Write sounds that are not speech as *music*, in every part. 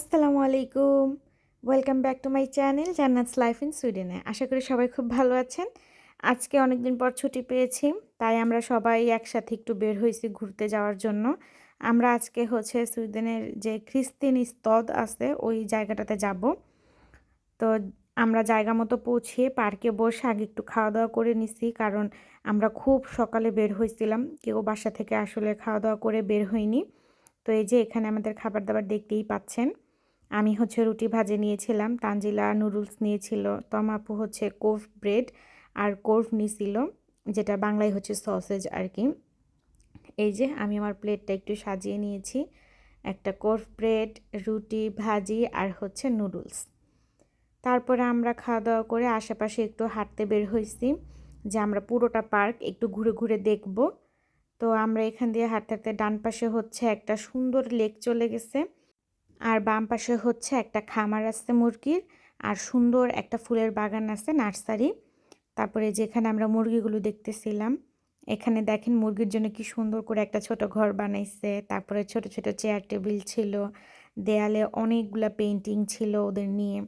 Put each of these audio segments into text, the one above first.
আসসালামু আলাইকুম। Welcome back to my channel Jannat's life in সুইডেনে আশা করি সবাই খুব ভালো আছেন। আজকে অনেক দিন পর ছুটি পেয়েছি, তাই আমরা সবাই একসাথে একটু বের হয়েছি ঘুরতে যাওয়ার জন্য। আমরা আজকে হচ্ছে সুইডেনের যে খ্রিস্তিন স্তদ আছে, ওই জায়গাটাতে যাব। তো আমরা জায়গা মতো পৌঁছিয়ে পার্কে বসে আগে একটু খাওয়া দাওয়া করে নিছি, কারণ আমরা খুব সকালে বের হয়েছিলাম। কেউ বাসা থেকে আসলে খাওয়া দাওয়া করে বের হয়নি। তো এই যে এখানে আমাদের খাবার দাবার দেখতেই পাচ্ছেন। আমি হচ্ছে রুটি ভাজে নিয়েছিলাম, তানজিলা নুডলস নিয়েছিল তমাপু হচ্ছে কোভ ব্রেড আর কোর্ভ নিয়েছিল যেটা বাংলায় হচ্ছে সসেজ আর কি। এই যে আমি আমার প্লেটটা একটু সাজিয়ে নিয়েছি, একটা কোর্ভ ব্রেড, রুটি ভাজি আর হচ্ছে নুডলস। তারপরে আমরা খাওয়া দাওয়া করে আশেপাশে একটু হাঁটতে বের হয়েছি, যে আমরা পুরোটা পার্ক একটু ঘুরে ঘুরে দেখব। তো আমরা এখান দিয়ে হাঁটতে হাঁটতে ডান পাশে হচ্ছে একটা সুন্দর লেক চলে গেছে আর বাম পাশে হচ্ছে একটা খামার আছে মুরগির, আর সুন্দর একটা ফুলের বাগান আছে নার্সারি। তারপরে যেখানে আমরা মুরগিগুলো দেখতেছিলাম, এখানে দেখেন মুরগির জন্য কি সুন্দর করে একটা ছোট ঘর বানাইছে। তারপরে ছোট ছোট চেয়ার টেবিল ছিল, দেয়ালে অনেকগুলা পেন্টিং ছিল ওদের নিয়ে।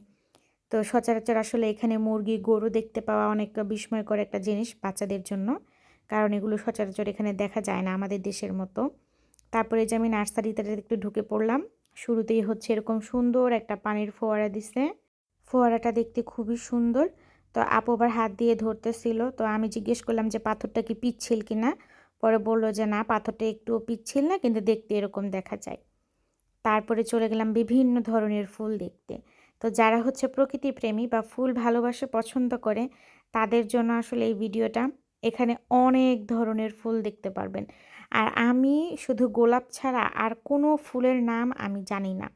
তো সচরাচর আসলে এখানে মুরগি গরু দেখতে পাওয়া অনেক বিস্ময়কর একটা জিনিস বাচ্চাদের জন্য, কারণ এগুলো সচরাচর এখানে দেখা যায় না আমাদের দেশের মতো। তারপরে যে আমি নার্সারিতে একটু ঢুকে পড়লাম শুরুতেই হচ্ছে এরকম সুন্দর একটা পানির ফোয়ারা দিছে। ফোয়ারাটা দেখতে খুবই সুন্দর। তো আপু আবার হাত দিয়ে ধরতেছিল। তো আমি জিজ্ঞেস করলাম যে, পাথরটা কি পিচ্ছিল কি না পরে বলল যে, না, পাথরটা একটুও পিচ্ছিল না, কিন্তু দেখতে এরকম দেখা যায়। তারপরে চলে গেলাম বিভিন্ন ধরনের ফুল দেখতে। তো যারা হচ্ছে প্রকৃতি প্রেমী বা ফুল ভালোবাসে, পছন্দ করে, তাদের জন্য আসলে এই ভিডিওটা এখানে অনেক ধরনের ফুল দেখতে পারবেন। আর আমি শুধু গোলাপ ছাড়া আর কোনো ফুলের নাম আমি জানি না।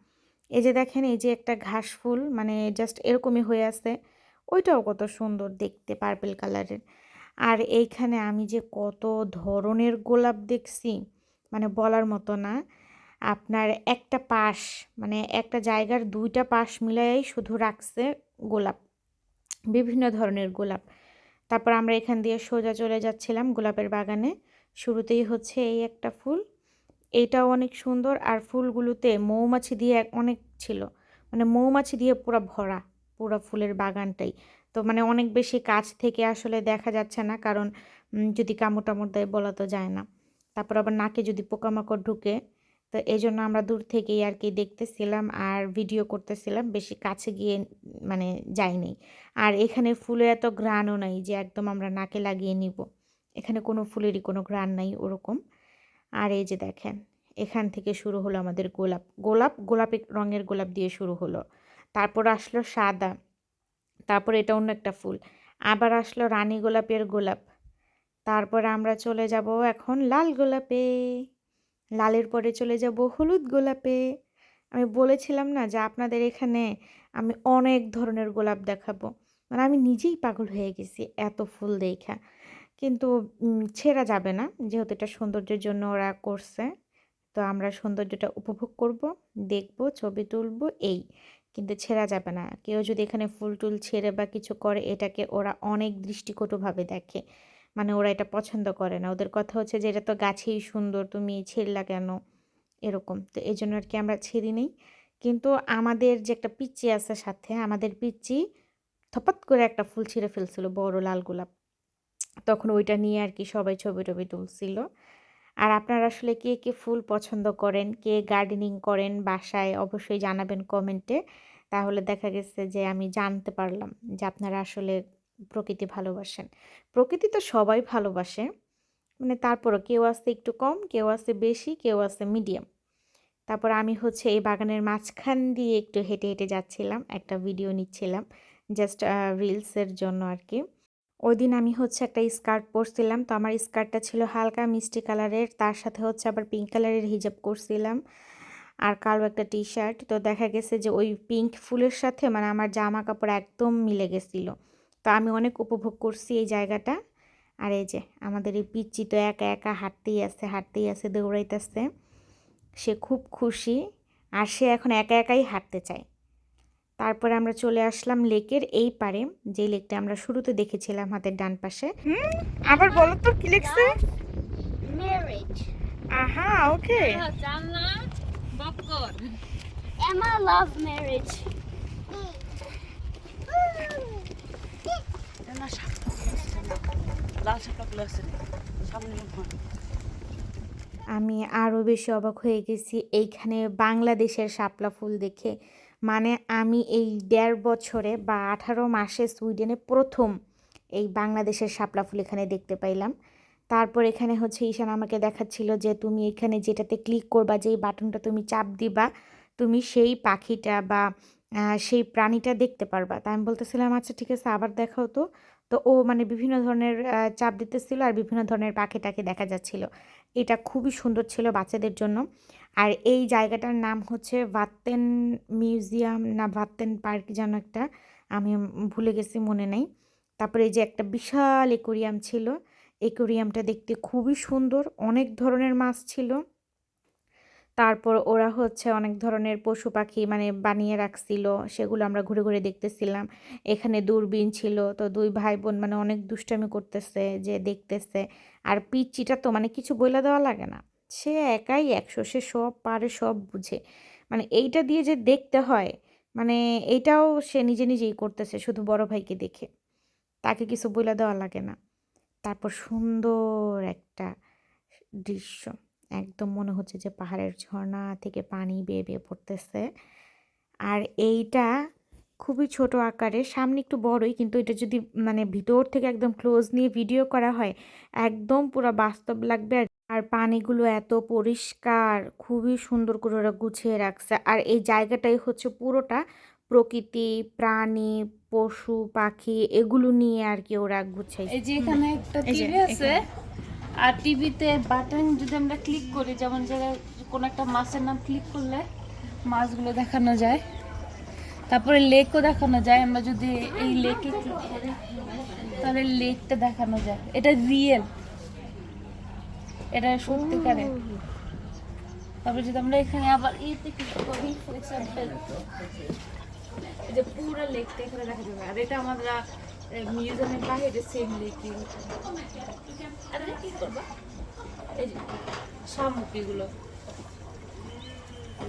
এই যে দেখেন, এই যে একটা ঘাস ফুল মানে জাস্ট এরকমই হয়ে আছে, ওইটাও কত সুন্দর দেখতে পার্পেল কালারের আর এইখানে আমি যে কত ধরনের গোলাপ দেখছি মানে বলার মতো না, আপনার একটা পাশ মানে একটা জায়গার দুইটা পাশ মিলাই শুধু রাখছে গোলাপ, বিভিন্ন ধরনের গোলাপ। তারপর আমরা এখান দিয়ে সোজা চলে যাচ্ছিলাম গোলাপের বাগানে। শুরুতেই হচ্ছে এই একটা ফুল। এইটাও অনেক সুন্দর আর ফুলগুলোতে মৌমাছি দিয়ে অনেক ছিল। মানে মৌমাছি দিয়ে পুরো ভরা, পুরো ফুলের বাগানটাই। তো মানে অনেক বেশি কাছ থেকে আসলে দেখা যাচ্ছে না কারণ যদি কামড় টামড় দেয় বলা তো যায় না। তারপর আবার নাকে যদি পোকামাকড় ঢুকে, তো এই জন্য আমরা দূর থেকেই আর কি দেখতেছিলাম আর ভিডিও করতেছিলাম, বেশি কাছে গিয়ে মানে যাইনি। আর এখানে ফুলে এত ঘ্রাণও নাই যে একদম আমরা নাকে লাগিয়ে নিব। এখানে কোনো ফুলেরই কোনো ঘ্রাণ নাই ওরকম। আর এই যে দেখেন, এখান থেকে শুরু হলো আমাদের গোলাপ। গোলাপ, গোলাপি রঙের গোলাপ দিয়ে শুরু হলো। তারপর আসলো সাদা, তারপর এটা অন্য একটা ফুল। আবার আসলো রানী গোলাপের গোলাপ। তারপর আমরা চলে যাব এখন লাল গোলাপে। লালের পরে চলে যাব হলুদ গোলাপে। আমি বলেছিলাম না যে আপনাদের এখানে আমি অনেক ধরনের গোলাপ দেখাবো। মানে আমি নিজেই পাগল হয়ে গেছি এত ফুল দেখা। কিন্তু ছেঁড়া যাবে না। যেহেতু এটা সৌন্দর্যের জন্য ওরা করছে, তো আমরা সৌন্দর্যটা উপভোগ করব, দেখব, ছবি তুলব, এই। কিন্তু ছেঁড়া যাবে না। কেউ যদি এখানে ফুল টুল ছেড়ে বা কিছু করে, এটাকে ওরা অনেক দৃষ্টিকটুভাবে দেখে। মানে ওরা এটা পছন্দ করে না। ওদের কথা হচ্ছে যে, এটা তো গাছেই সুন্দর, তুমি ছেড়লা কেন? এরকম। তো এই জন্য আর কি আমরা ছেড়ি নেই। কিন্তু আমাদের যে একটা পিচ্চি আছে সাথে, আমাদের পিচ্চি থপাত করে একটা ফুল ছিঁড়ে ফেলছিল, বড় লাল গোলাপ। তখন ওইটা নিয়ে আর কি সবাই ছবি টবি তুলছিল। আর আপনারা আসলে কে কে ফুল পছন্দ করেন, কে গার্ডেনিং করেন বাসায় অবশ্যই জানাবেন কমেন্টে তাহলে দেখা গেছে যে আমি জানতে পারলাম যে আপনারা আসলে প্রকৃতি ভালোবাসেন। প্রকৃতি তো সবাই ভালোবাসে মানে তারপরও কেউ আছে একটু কম, কেউ আছে বেশি, কেউ আছে মিডিয়াম তারপর আমি হচ্ছে এই বাগানের মাঝখান দিয়ে একটু হেঁটে হেঁটে যাচ্ছিলাম, একটা ভিডিও নিচ্ছিলাম জাস্ট রিলসের জন্য আর কি। ওই দিন আমি হচ্ছে একটা স্কার্ট পরছিলাম, তো আমার স্কার্টটা ছিল হালকা মিষ্টি কালারের, তার সাথে হচ্ছে আবার পিঙ্ক কালারের হিজাব করছিলাম আর কালো একটা টি শার্ট তো দেখা গেছে যে ওই পিঙ্ক ফুলের সাথে মানে আমার জামা কাপড় একদম মিলে গেছিল। তো আমি অনেক উপভোগ করছি এই জায়গাটা। আর এই যে আমাদের এই পিচ্চি তো একা একা হাঁটতেই আছে হাঁটতেই আছে দৌড়াইতেছে। সে খুব খুশি। আর সে এখন একা একাই হাঁটতে চায়। তারপরে আমরা চলে আসলাম লেকের এই পারে যে লেকটা আমরা শুরুতে দেখেছিলাম হাতের ডান পাশে। আবার বলো তো কি লিখছে. আহা ওকে। Emma love marriage. আমি আরও বেশি অবাক হয়ে গেছি। এইখানে বাংলাদেশের শাপলা ফুল দেখে মানে আমি এই দেড় বছরে বা আঠারো মাসে সুইডেনে প্রথম এই বাংলাদেশের শাপলা ফুল এখানে দেখতে পাইলাম। তারপর এখানে হচ্ছে ঈশান আমাকে দেখাচ্ছিল যে তুমি এখানে যেটাতে ক্লিক করবা, যেই বাটনটা তুমি চাপ দিবা, তুমি সেই পাখিটা বা সেই প্রাণীটা দেখতে পারবা। তা আমি বলতেছিলাম আচ্ছা ঠিক আছে, আবার দেখাও তো। তো ও মানে বিভিন্ন ধরনের চাপ দিতেছিল আর বিভিন্ন ধরনের পাখিটাকে দেখা যাচ্ছিল। এটা খুবই সুন্দর ছিল বাচ্চাদের জন্য। আর এই জায়গাটার নাম হচ্ছে ভাত্তেন মিউজিয়াম না ভাত্তেন পার্ক যেন একটা, আমি ভুলে গেছি মনে নেই। তারপরে এই যে একটা বিশাল একুরিয়াম ছিল, একুরিয়ামটা দেখতে খুবই সুন্দর, অনেক ধরনের মাছ ছিল। তারপর ওরা হচ্ছে অনেক ধরনের পশু পাখি মানে বানিয়ে রাখছিল, সেগুলো আমরা ঘুরে ঘুরে দেখতেছিলাম। এখানে দূরবীন ছিল, তো দুই ভাই বোন মানে অনেক দুষ্টামি করতেছে, যে দেখতেছে। আর পিচ্চিটা তো মানে কিছু বলে দেওয়া লাগে না। সে একাই একশো, সে সব পারে, সব বুঝে। মানে এইটা দিয়ে যে দেখতে হয় মানে এইটাও সে নিজে নিজেই করতেছে, শুধু বড় ভাইকে দেখে। তাকে কিছু বলে দেওয়া লাগে না। তারপর সুন্দর একটা দৃশ্য। একদম মনে হচ্ছে যে পাহাড়ের ঝর্ণা থেকে পানি বেয়ে বেয়ে পড়তেছে। আর এইটা খুবই ছোট আকারে সামনে একটু বড়ই কিন্তু এটা যদি মানে ভিতর থেকে একদম ক্লোজ নিয়ে ভিডিও করা হয় একদম পুরো বাস্তব লাগবে। আর পানিগুলো এত পরিষ্কার খুবই সুন্দর করে ওরা গুছিয়ে রাখছে। আর এই জায়গাটাই হচ্ছে পুরোটা প্রকৃতি প্রাণী পশু পাখি এগুলো নিয়ে আর কি ওরা গুছাইছে। এই যে এখানে একটা টিভি আছে আর টিভিতে বাটন যদি আমরা ক্লিক করি, যেমন জায়গায় কোনো একটা মাছের নাম ক্লিক করলে মাছগুলো দেখানো যায়। তারপরে লেকও দেখানো যায়, আমরা যদি এই লেকে করি, তাহলে লেকটা দেখানো যায়। এটা রিয়েল এটা সত্যিকারে। তারপরে যদি আমরা এখানে আবার ইয়েতে ক্লিক করি ফর এক্সাম্পল যে পুরো লেকটা এখানে দেখা যাবে। আর এটা আমরা মিউজিয়ামের বাইরে সেম লেকই আর কি করবা এই শামুক এগুলো।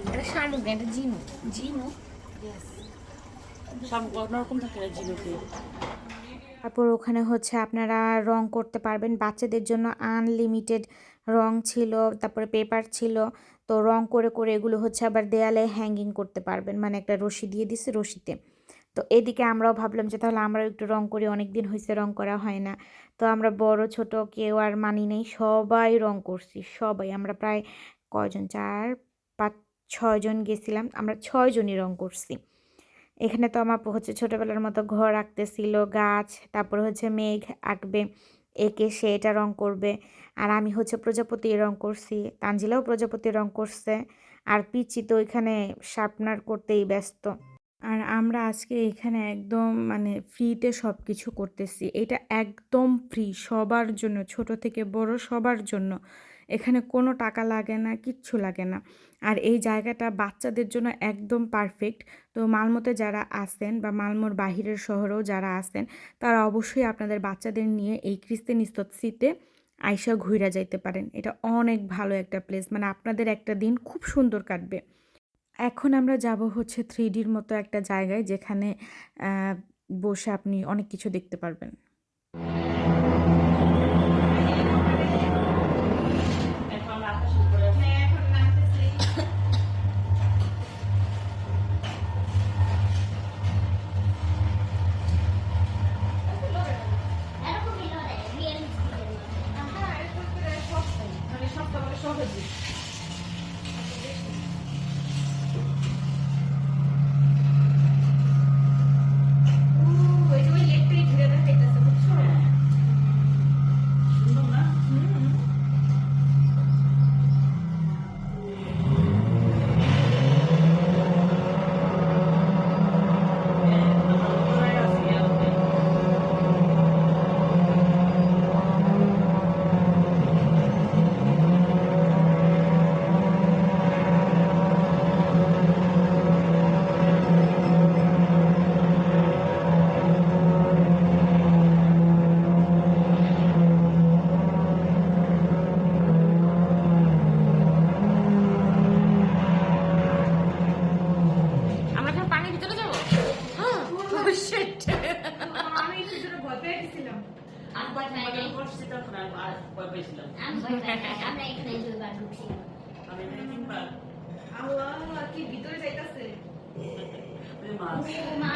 এটা শামুক না, এটা ঝিনুক ঝিনু শামুক অন্যরকম থাকে না ঝিনুকে তারপর ওখানে হচ্ছে আপনারা রং করতে পারবেন। বাচ্চাদের জন্য আনলিমিটেড রং ছিল তারপরে পেপার ছিল। তো রং করে করে এগুলো হচ্ছে আবার দেয়ালে হ্যাঙ্গিং করতে পারবেন। মানে একটা রশি দিয়ে দিছে রশিতে। তো এদিকে আমরাও ভাবলাম যে তাহলে আমরাও একটু রং করি অনেক দিন হয়েছে রং করা হয় না। তো আমরা বড়, ছোট কেউ আর মানি নেই, সবাই রং করছি, সবাই। আমরা প্রায় কয়জন? চার, পাঁচ, ছয়জন গেছিলাম, আমরা ছয়জনই রং করছি। এখানে তো আমার হচ্ছে ছোটোবেলার মতো ঘর আঁকতেছিল, গাছ, তারপর হচ্ছে মেঘ আঁকবে, একে সে এটা রং করবে। আর আমি হচ্ছে প্রজাপতি রং করছি, তানজিলাও প্রজাপতি রং করছে। আর পিচি তো এখানে শার্পনার করতেই ব্যস্ত। আর আমরা আজকে এখানে একদম মানে ফ্রিতে সব কিছু করতেছি। এটা একদম ফ্রি সবার জন্য, ছোট থেকে বড় সবার জন্য। এখানে কোনো টাকা লাগে না, কিচ্ছু লাগে না। আর এই জায়গাটা বাচ্চাদের জন্য একদম পারফেক্ট তো মালমোতে যারা আসেন বা মালমোর বাহিরের শহরেও যারা আসেন তারা অবশ্যই আপনাদের বাচ্চাদের নিয়ে এই ক্রিস্তেন ইস্তৎসিতে আইসা ঘুরে যাইতে পারেন। এটা অনেক ভালো একটা প্লেস মানে আপনাদের একটা দিন খুব সুন্দর কাটবে। এখন আমরা যাব হচ্ছে থ্রি ডির মতো একটা জায়গায় যেখানে বসে আপনি অনেক কিছু দেখতে পারবেন।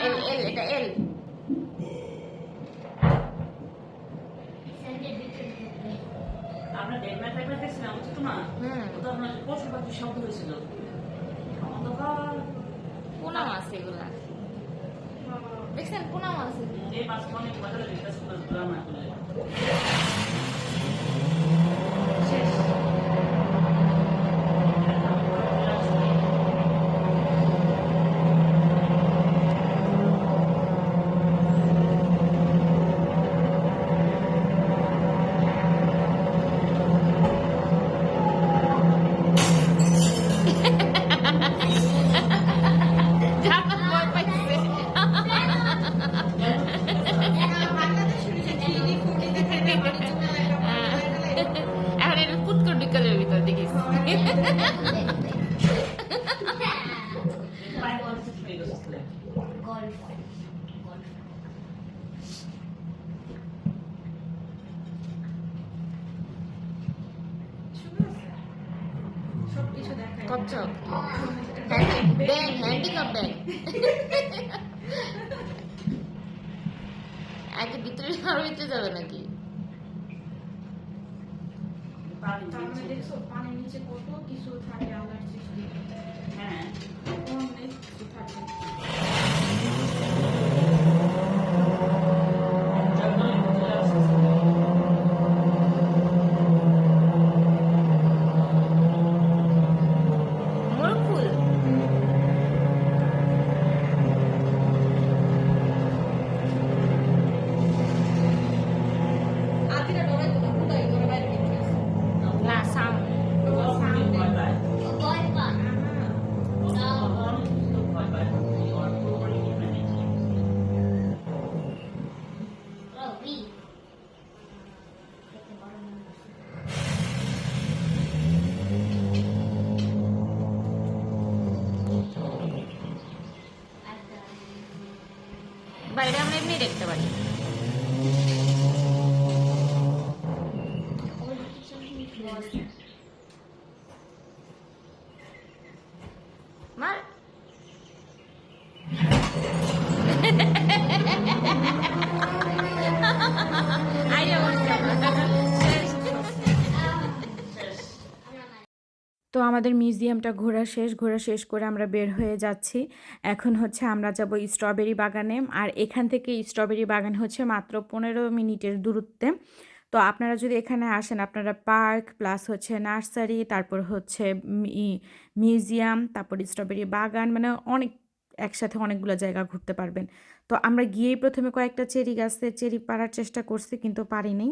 এল এল এটা এল। আমরা ডেনমার্ক টাইমার গেছিলাম বুঝছ না। হুম। তো একটা পশু পাখির শব্দ হয়েছিল। অন্ধকার পোনা মাছ এগুলা। দেখছেন পোনা মাছ? এই মাছ অনেক করে ঘোরা সবকিছু দেখায় কচ্ছপ ব্যাং হ্যান্ডিক্যাপ ব্যাগ আগে ভিতরে আরও ভিতরে যাবে নাকি কত কিছু থাকে আল্লাহর সৃষ্টি হ্যাঁ কিছু থাকে বাইরে আমরা এমনি দেখতে পারি মার তো আমাদের মিউজিয়ামটা ঘোরা শেষ ঘোরা শেষ করে আমরা বের হয়ে যাচ্ছি। এখন হচ্ছে আমরা যাব স্ট্রবেরি বাগানে আর এখান থেকে স্ট্রবেরি বাগান হচ্ছে মাত্র পনেরো মিনিটের দূরত্বে। তো আপনারা যদি এখানে আসেন, আপনারা পার্ক প্লাস হচ্ছে নার্সারি, তারপর হচ্ছে মিউজিয়াম, তারপর স্ট্রবেরি বাগান মানে অনেক, একসাথে অনেকগুলো জায়গা ঘুরতে পারবেন। তো আমরা গিয়েই প্রথমে কয়েকটা চেরি গাছে, চেরি পাড়ার চেষ্টা করছি কিন্তু পারিনি।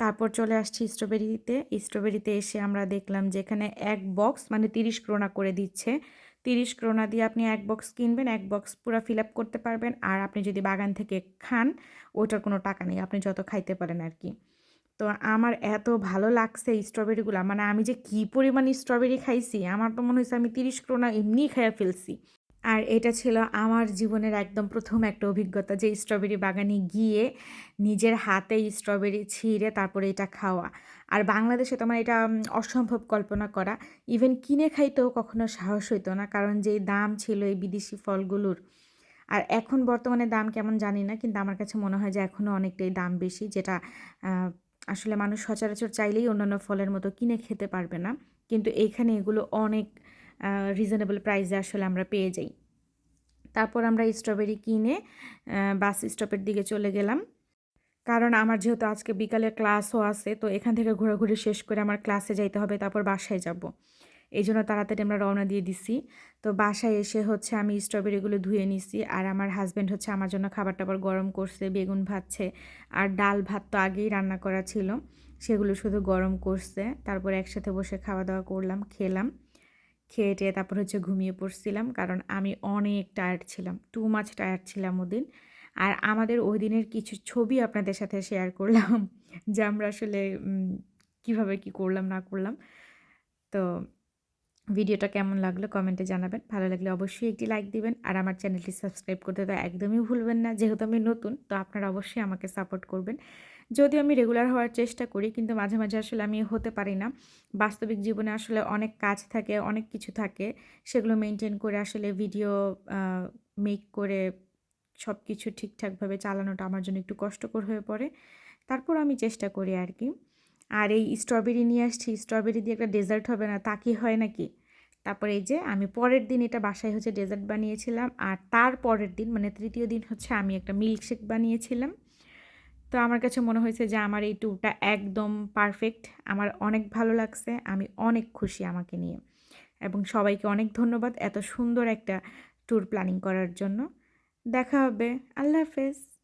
তারপর চলে আসছি স্ট্রবেরিতে। স্ট্রবেরিতে এসে আমরা দেখলাম যে এখানে এক বক্স মানে তিরিশ ক্রোনা করে দিচ্ছে। তিরিশ ক্রোনা দিয়ে আপনি এক বক্স কিনবেন, এক বক্স পুরো ফিল আপ করতে পারবেন। আর আপনি যদি বাগান থেকে খান ওটার কোনো টাকা নেই, আপনি যত খাইতে পারেন আর কি। তো আমার এত ভালো লাগছে স্ট্রবেরিগুলো মানে আমি যে কী পরিমাণ স্ট্রবেরি খাইছি, আমার তো মনে হয়েছে আমি তিরিশ ক্রোনা এমনিই খাইয়া ফেলছি। আর এটা ছিল আমার জীবনের একদম প্রথম একটা অভিজ্ঞতা যে স্ট্রবেরি বাগানে গিয়ে নিজের হাতে স্ট্রবেরি ছিঁড়ে তারপরে এটা খাওয়া। আর বাংলাদেশে তোমার এটা অসম্ভব কল্পনা করা। ইভেন কিনে খাইতেও কখনো সাহস হইতো না কারণ যেই দাম ছিল এই বিদেশি ফলগুলোর। আর এখন বর্তমানে দাম কেমন জানি না, কিন্তু আমার কাছে মনে হয় যে এখনও অনেকটাই দাম বেশি যেটা আসলে মানুষ সচরাচর চাইলেই অন্যান্য ফলের মতো কিনে খেতে পারবে না। কিন্তু এইখানে এগুলো অনেক রিজনেবল প্রাইসে আসলে আমরা পেয়ে যাই। তারপর আমরা স্ট্রবেরি কিনে বাস স্টপের দিকে চলে গেলাম। কারণ আমার যেহেতু আজকে বিকালে ক্লাসও আছে, তো এখান থেকে ঘোরাঘুরি শেষ করে আমার ক্লাসে যাইতে হবে, তারপর বাসায় যাব। এই জন্য তাড়াতাড়ি আমরা রওনা দিয়ে দিছি। তো বাসায় এসে হচ্ছে আমি স্ট্রবেরিগুলো ধুয়ে নিছি, আর আমার হাজব্যান্ড হচ্ছে আমার জন্য খাবার টাবার গরম করছে, বেগুন ভাজছে, আর ডাল ভাত তো আগেই রান্না করা ছিল। সেগুলো শুধু গরম করছে, তারপর একসাথে বসে খাওয়া দাওয়া করলাম, খেলাম। খেয়ে টেয়ে তারপর হচ্ছে ঘুমিয়ে পড়ছিলাম, কারণ আমি অনেক টায়ার্ড ছিলাম টু মাছ টায়ার্ড ছিলাম ওদিন। আর আমাদের ওই দিনের কিছু ছবি আপনাদের সাথে শেয়ার করলাম, *laughs* যে আমরা আসলে কীভাবে কি করলাম, না করলাম। তো ভিডিওটা কেমন লাগল কমেন্টে জানাবেন, ভালো লাগলে অবশ্যই একটি লাইক দিবেন, আর আমার চ্যানেলটি সাবস্ক্রাইব করতে তো একদমই ভুলবেন না, যেহেতু আমি নতুন, তো আপনারা অবশ্যই আমাকে সাপোর্ট করবেন। যদিও আমি রেগুলার হওয়ার চেষ্টা করি, কিন্তু মাঝে মাঝে আসলে আমি হতে পারি না। বাস্তবিক জীবনে আসলে অনেক কাজ থাকে, অনেক কিছু থাকে, সেগুলো মেনটেন করে আসলে ভিডিও মেক করে সব কিছু ঠিকঠাকভাবে চালানোটা আমার জন্য একটু কষ্টকর হয়ে পড়ে। তারপর আমি চেষ্টা করি আর কি। আর এই স্ট্রবেরি নিয়ে আসছি স্ট্রবেরি দিয়ে একটা ডেজার্ট হবে না, তা কি হয় নাকি? তারপরে এই যে আমি পরের দিন এটা বাসায় হচ্ছে ডেজার্ট বানিয়েছিলাম, আর তার পরের দিন মানে তৃতীয় দিন হচ্ছে আমি একটা মিল্কশেক বানিয়েছিলাম। তো আমার কাছে মনে হয়েছে যে আমার এই ট্যুরটা একদম পারফেক্ট আমার অনেক ভালো লাগছে, আমি অনেক খুশি আমাকে নিয়ে। এবং সবাইকে অনেক ধন্যবাদ এত সুন্দর একটা ট্যুর প্ল্যানিং করার জন্য। দেখা হবে, আল্লাহ হাফেজ।